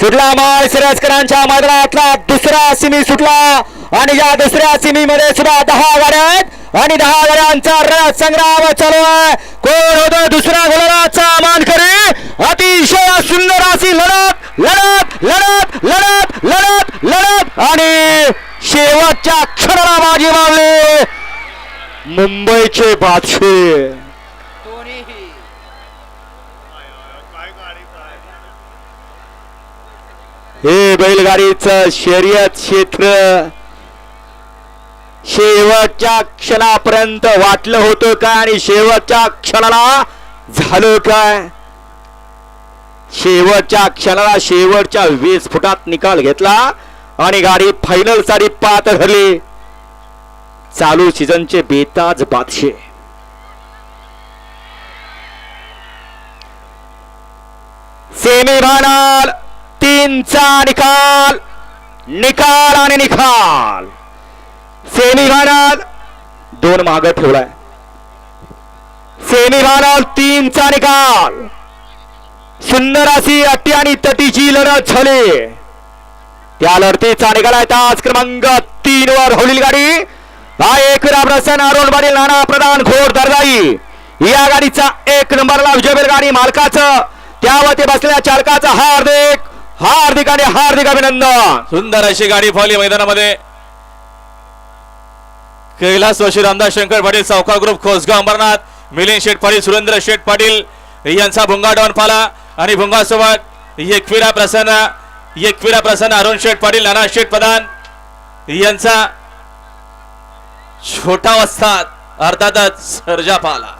सुटला माळ सिरजकरांच्या मैदानातला दुसरा सिमी सुटला. आणि या दुसऱ्या सिमी मध्ये सुद्धा दहा गाड्या आहेत आणि दहा गाड्यांचा रण संग्राम चालू आहे. कोण होतो? दुसऱ्या गोलराचा मानकरी. अतिशय सुंदर अशी लढत लढत लढत लढत लढत लढत. आणि शेवटच्या क्षणाला बाजी मारली. मुंबईचे बादशे. हे बैलगाडीचं शर्यत क्षेत्र शेवटच्या क्षणापर्यंत वाटलं होतं काय आणि शेवटच्या क्षणाला झालं काय? शेवटच्या क्षणाला शेवटच्या वीस फुटात निकाल घेतला आणि गाडी फायनलसाठी पात धरली. चालू सीझनचे बेताज बादशे. सेमी फायनल तीनचा निकाल निकाल आणि निकाल. सेमी फायनल दोन माग ठेवलाय. सेमी फायनल तीनचा निकाल. सुंदर अशी अट्टी आणि तटीची लढत झाली. त्या लढतीचा निकाल आहे तास क्रमांक तीन वर होईल गाडी. हा एक प्रसन्न अरुण पाटील नाना प्रधान घोड दरदाई या गाडीचा एक नंबरला विजयबेर गाडी मालकाचं. त्यावरती बसलेल्या चालकाचा हार्दिक हार्दिक आणि हार्दिक अभिनंदन. सुंदर अशी गाडी फॉली मैदानामध्ये. कैलास वशी रामदास शंकर पाटील सावकार ग्रुप खोसगाव अंबरनाथ मिलिंद शेठ पाटील सुरेंद्र शेठ पाटील यांचा भुंगा डॉन पाला आणि भुंगासोबत एकविरा प्रसन्न एकविरा प्रसन्न अरुण शेठ पाटील नाना शेठ प्रधान यांचा छोटा वस्तात अर्थातच सर्जा पाला.